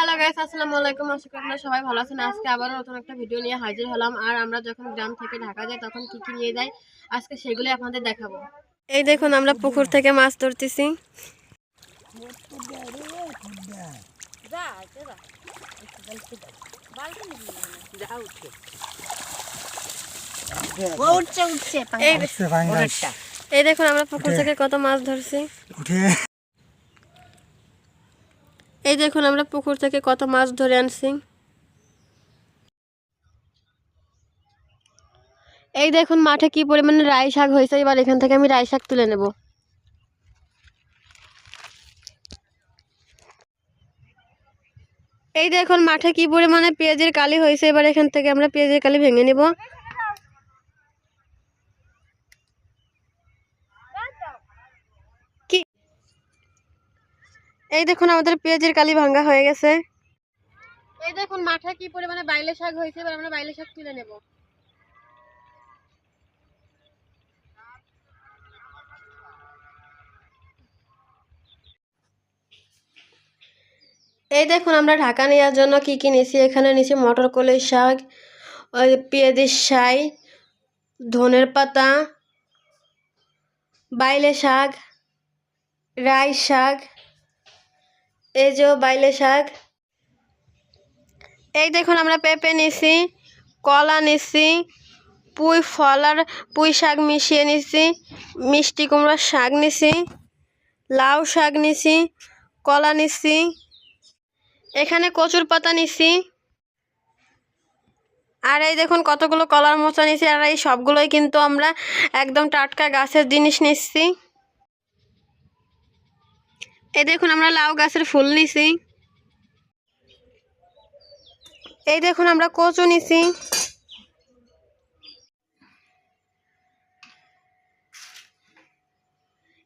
Hello guys আসসালামু আলাইকুম আশা করি আপনারা সবাই ভালো আছেন। আজকে আবারও নতুন একটা ভিডিও নিয়ে হাজির হলাম। আর আমরা যখন গ্রাম থেকে ঢাকা যাই তখন কি কি নিয়ে যাই আজকে সেগুলো আপনাদের দেখাবো। এই দেখুন আমরা পুকুর থেকে মাছ ধরতেছি। এই এই দেখুন আমরা পুকুর থেকে কত মাছ ধরছি। উঠে। এই দেখুন আমরা পুকুর থেকে কত মাছ ধরে আনছি। এই দেখুন মাঠে কি পরিমাণে রাই শাক হয়েছে, এবার এখান থেকে আমি রাই শাক তুলে নেব। এই দেখুন মাঠে কি পরিমাণে পেঁয়াজের কালি হয়েছে, এবার এখান থেকে আমরা পেঁয়াজের কালি ভেঙে নেব। এই দেখুন আমাদের পেঁয়াজের কালি ভাঙ্গা হয়ে গেছে। এই দেখুন মাঠে কি পরিমাণে বাইলে শাক হয়েছে এবার আমরা বাইলে শাক তুলে নেব। এই দেখুন আমরা ঢাকা নেওয়ার জন্য কি কি নিছি? এখানে নিছি মটর কলের শাক ওই পেঁয়াজের শাই ধনের পাতা বাইলে শাক রাই শাক এই যে বাইলে শাক। এই দেখুন আমরা পেঁপে নিছি, কলা নিছি, পুঁই ফল আর পুঁই শাক মিশিয়ে নিছি, মিষ্টি কুমড়োর শাক নিছি, লাউ শাক নিছি, কলা নিছি, এখানে কচুর পাতা নিছি। আর এই দেখুন কতগুলো কলার মোচা নিছি, আর এই সবগুলোই কিন্তু আমরা একদম টাটকা গাছের জিনিস নিচ্ছি এই দেখুন, আমরা লাউ গাছের ফুল নিছি। এই দেখুন, আমরা কচু নিছি।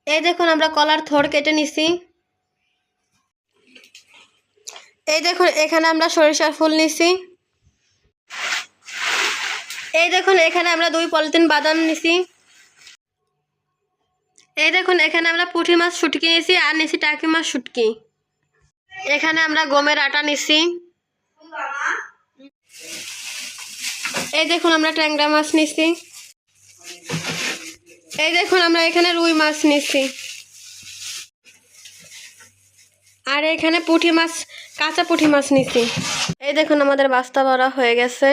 এই দেখুন, আমরা কলার থোড় কেটে নিছি। এই দেখুন, এখানে আমরা সরিষার ফুল নিছি। এই দেখুন, এখানে আমরা দুই পলিথিন বাদাম নিছি। এই দেখুন, এখানে আমরা পুঁটি মাছ শুটকি নিছি আর নিছি টাকি মাছ শুটকি। এখানে আমরা গমের আটা নিছি এই দেখুন, আমরা ট্যাংরা মাছ নিছি এই দেখুন, আমরা এখানে রুই মাছ নিছি আর এখানে পুঁটি মাছ, কাঁচা পুঁটি মাছ নিছি এই দেখুন, আমাদের বাস্তা ভরা হয়ে গেছে।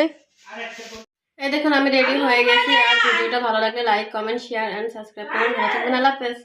এই দেখুন আমি রেডি হয়ে গেছি। আর ভিডিওটা ভালো লাগলে like comment share and subscribe করুন। ভালো থাকবেন। আল্লাহ হাফেজ।